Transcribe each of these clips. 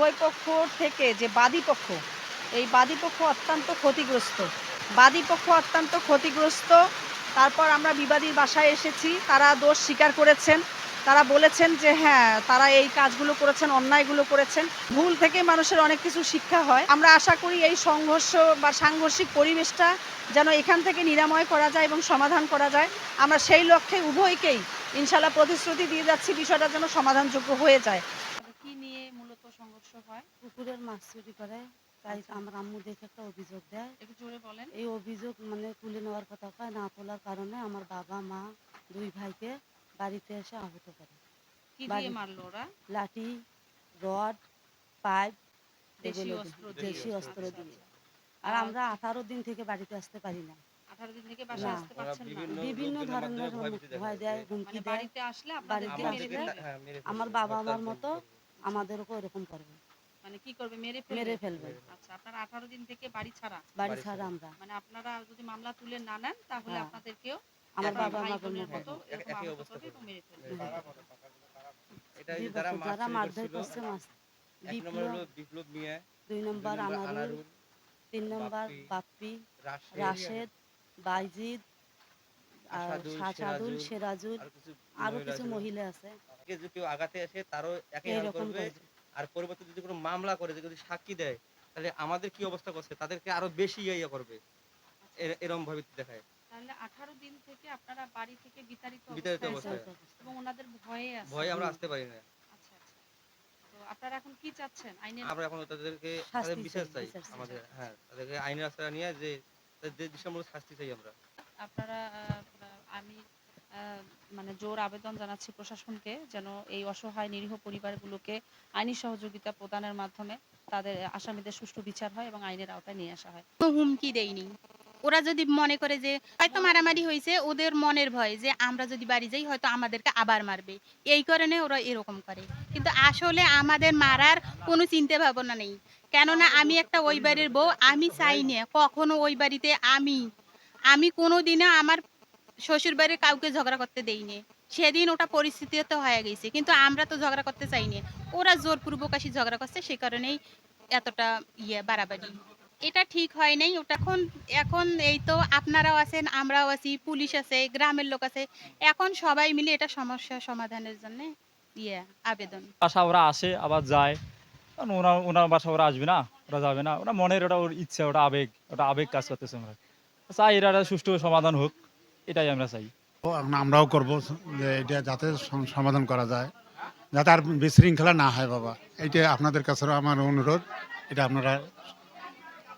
উভয় পক্ষ থেকে যে বাদী পক্ষ, এই বাদী পক্ষ অত্যন্ত ক্ষতিগ্রস্ত। বাদী পক্ষ অত্যন্ত ক্ষতিগ্রস্ত, তারপর আমরা বিবাদীর বাসায় এসেছি, তারা দোষ স্বীকার করেছেন। তারা বলেছেন যে হ্যাঁ তারা এই কাজগুলো করেছেন, অন্যায়গুলো করেছেন। ভুল থেকে মানুষের অনেক কিছু শিক্ষা হয়। আমরা আশা করি এই সংঘর্ষ বা সাংঘর্ষিক পরিবেশটা যেন এখান থেকে নিরাময় করা যায় এবং সমাধান করা যায়। আমরা সেই লক্ষ্যে উভয়কেই ইনশাল্লাহ প্রতিশ্রুতি দিয়ে যাচ্ছি, বিষয়টা যেন সমাধানযোগ্য হয়ে যায় কি নিয়ে মূলত সংঘর্ষ হয়? পুকুরের মাছ চুরি করে। তাই আচ্ছা। আমার আম্মু দেখে একটা অভিযোগ দেয়। একটু জোরে বলেন। এই অভিযোগ মানে তুলে নেওয়ার কথা কয় না তোলার কারণে আমার বাবা মা দুই ভাইকে বাড়িতে এসে আহত করে। কি দিয়ে মারলো ওরা? লাঠি রড পাইপ দেশি অস্ত্র দিয়ে- দিয়ে। দেশি অস্ত্র আচ্ছা, দিয়ে। আর আমরা আঠারো দিন থেকে বাড়িতে আসতে পারি না। দিন থেকে বাসায় আসতে পারছেন না। বিভিন্ন ধরনের ভয় হুমকি- দেয় হুমকি মানে দেয়। বাড়িতে আসলে বাড়িতে হ্যাঁ, মেরে আমার বাবা আমার মতো হুমকি দেবে। এরকম করবে। মানে কি করবে মেরে ফেলবে? মেরে ফেলবে। আচ্ছা আপনারা আঠারো দিন থেকে বাড়ি ছাড়া? বাড়ি ছাড়া। আমরা। মানে আপনারা যদি মামলা তুলে না নেন তাহলে হ্যাঁ। আপনাদেরকেও আমার বাবা আমার বোনের মতো। একই অবস্থা। মেরে ফেলবে। এটা যে যারা যারা মারধর করছে মাছ এক নম্বর হলো বিপ্লব মিয়া দুই নম্বর আনারুল তিন নম্বর বাপ্পি, রাশেদ বাইজিদ আর আসাদুল, সাজাদুল সিরাজুল, সিরাজুল আর কিছু মহিলা আছে। কেউ আগাতে আসে তারও একই করবে। আর পরবর্তী যদি কোনো মামলা করে যদি সাক্ষী দেয় তাহলে আমাদের কি অবস্থা করছে? তাদেরকে আরও বেশি ইয়ে করবে। এর- এরম ভাবে দেখায়। তাহলে আঠারো দিন থেকে আপনারা বাড়ি থেকে বিতাড়িত বিতাড়িত অবস্থায়। এবং ওনাদের ভয়ে আছে ভয়ে আমরা আসতে পারি না। আচ্ছা আচ্ছা। তো আপনারা এখন কি চাচ্ছেন? আইনের আমরা এখন তাদেরকে তাদের চাই, বিচার চাই। আমাদের। হ্যাঁ তাদেরকে আইনের রাস্তা নিয়ে যে যে শাস্তি চাই আমরা। আপনারা আমি মানে জোর আবেদন জানাচ্ছি প্রশাসনকে যেন এই অসহায় নিরীহ পরিবারগুলোকে আইনি সহযোগিতা প্রদানের মাধ্যমে তাদের আসামিদের সুষ্ঠু বিচার হয় এবং আইনের আওতায় নিয়ে আসা হয়। হুমকি দেয়নি। ওরা যদি মনে করে যে হয়তো মারামারি হয়েছে ওদের মনের ভয় যে আমরা যদি বাড়ি যাই হয়তো আমাদেরকে আবার মারবে। এই কারণে ওরা এরকম করে। কিন্তু আসলে আমাদের মারার কোনো চিন্তা ভাবনা নেই। কেননা আমি একটা ওই বাড়ির বউ আমি চাই না। কখনো ওই বাড়িতে আমি আমি কোনো দিনে আমার শ্বশুর বাড়ির কাউকে ঝগড়া করতে দেইনি। সেদিন ওটা পরিস্থিতিতে হয়ে গেছে, কিন্তু আমরা তো ঝগড়া করতে চাইনি। ওরা জোরপূর্বক আসি ঝগড়া করছে, সে কারণেই এতটা ইয়ে বাড়াবাড়ি। এটা ঠিক হয় নাই, ওটা এখন এখন এই তো আপনারাও আছেন, আমরাও আছি, পুলিশ আছে, গ্রামের লোক আছে। এখন সবাই মিলে এটা সমস্যা সমাধানের জন্য ইয়ে আবেদন। বাসা ওরা আসে, আবার যায়। ওরা, ওনার বাসা ওরা আসবে না, ওরা যাবে না। ওটা মনের ওটা ওর ইচ্ছা, ওটা আবেগ ওটা আবেগ কাজ করতেছে আমরা চাই এটা সুষ্ঠু সমাধান হোক। এটাই আমরা চাই। আমরাও করব যে এটা যাতে সমাধান করা যায় যাতে আর বিশৃঙ্খলা না হয় বাবা। এইটা আপনাদের কাছে আমার অনুরোধ এটা আপনারা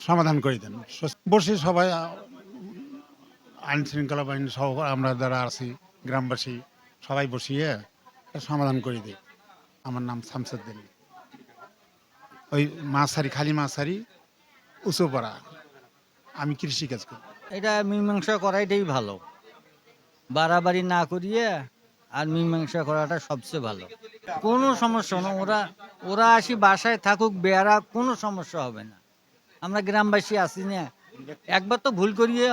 সমাধান করে দেন। বসে সবাই আইন শৃঙ্খলা বাহিনী সহ আমরা যারা আছি গ্রামবাসী সবাই বসিয়ে এটা সমাধান করে দিই। আমার নাম শামসুদ্দিন। ওই মাছারি খালি মাছারি উঁচুপাড়া। আমি কৃষিকাজ করি। এটা মীমাংসা করাইটাই ভালো। বাড়াবাড়ি না করিয়ে আর মীমাংসা করাটা সবচেয়ে ভালো। কোনো সমস্যা না। ওরা ওরা আসি বাসায় থাকুক, বেয়ারা কোনো সমস্যা হবে না। আমরা গ্রামবাসী আছি না। একবার তো ভুল করিয়ে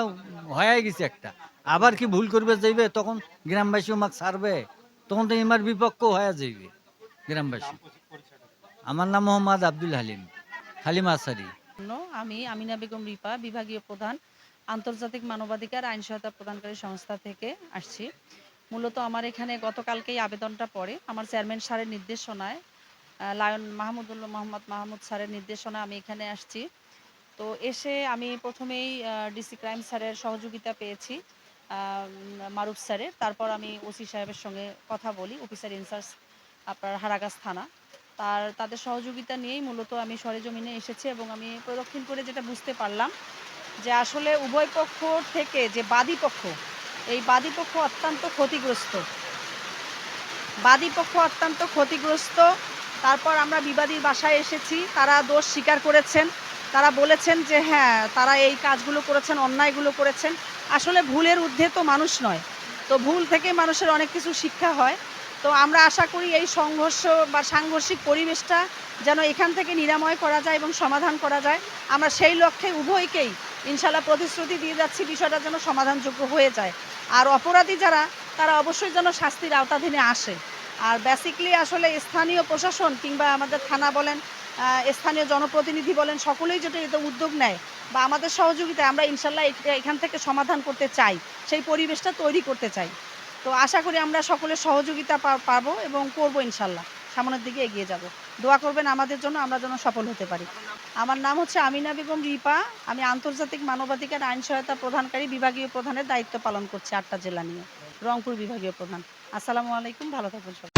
হয়ে গেছে একটা। আবার কি ভুল করবে যাইবে? তখন গ্রামবাসী আমাকে ছাড়বে। তখন তো ইমার বিপক্ষ হয়ে যাইবে গ্রামবাসী। আমার নাম মোহাম্মদ আব্দুল হালিম হালিম আসারি। আমি আমিনা বেগম রিপা, বিভাগীয় প্রধান। আন্তর্জাতিক মানবাধিকার আইন সহায়তা প্রদানকারী সংস্থা থেকে আসছি। মূলত আমার এখানে গতকালকেই আবেদনটা পড়ে। আমার চেয়ারম্যান স্যারের নির্দেশনায় লায়ন মাহমুদুল্লাহ মোহাম্মদ মাহমুদ স্যারের নির্দেশনায় আমি এখানে আসছি। তো এসে আমি প্রথমেই ডিসি ক্রাইম স্যারের সহযোগিতা পেয়েছি মারুফ স্যারের। তারপর আমি ওসি সাহেবের সঙ্গে কথা বলি, অফিসার ইনচার্জ আপনার হারাগাছ থানা। তার, তাদের সহযোগিতা নিয়েই মূলত আমি সরেজমিনে এসেছি এবং আমি প্রদক্ষিণ করে যেটা বুঝতে পারলাম যে আসলে উভয় পক্ষ থেকে যে বাদী পক্ষ, এই বাদী পক্ষ অত্যন্ত ক্ষতিগ্রস্ত। বাদী পক্ষ অত্যন্ত ক্ষতিগ্রস্ত। তারপর আমরা বিবাদীর বাসায় এসেছি, তারা দোষ স্বীকার করেছেন। তারা বলেছেন যে হ্যাঁ তারা এই কাজগুলো করেছেন, অন্যায়গুলো করেছেন। আসলে ভুলের ঊর্ধ্বে তো মানুষ নয়। তো ভুল থেকে মানুষের অনেক কিছু শিক্ষা হয়। তো আমরা আশা করি এই সংঘর্ষ বা সাংঘর্ষিক পরিবেশটা যেন এখান থেকে নিরাময় করা যায় এবং সমাধান করা যায়। আমরা সেই লক্ষ্যে উভয়কেই ইনশাল্লাহ প্রতিশ্রুতি দিয়ে যাচ্ছি বিষয়টা যেন সমাধানযোগ্য হয়ে যায়। আর অপরাধী যারা, তারা অবশ্যই যেন শাস্তির আওতাধীনে আসে। আর বেসিকলি আসলে স্থানীয় প্রশাসন কিংবা আমাদের থানা বলেন স্থানীয় জনপ্রতিনিধি বলেন, সকলেই যেটা এতে উদ্যোগ নেয় বা আমাদের সহযোগিতায় আমরা ইনশাল্লাহ এখান থেকে সমাধান করতে চাই, সেই পরিবেশটা তৈরি করতে চাই। তো আশা করি আমরা সকলের সহযোগিতা পাবো এবং করব ইনশাল্লাহ। সামনের দিকে এগিয়ে যাব। দোয়া করবেন আমাদের জন্য, আমরা যেন সফল হতে পারি। আমার নাম হচ্ছে আমিনা বেগম রিপা। আমি আন্তর্জাতিক মানবাধিকার আইন সহায়তা প্রদানকারী বিভাগীয় প্রধানের দায়িত্ব পালন করছি আটটা জেলা নিয়ে। রংপুর বিভাগীয় প্রধান। আসসালামু আলাইকুম, ভালো থাকবেন সবাই।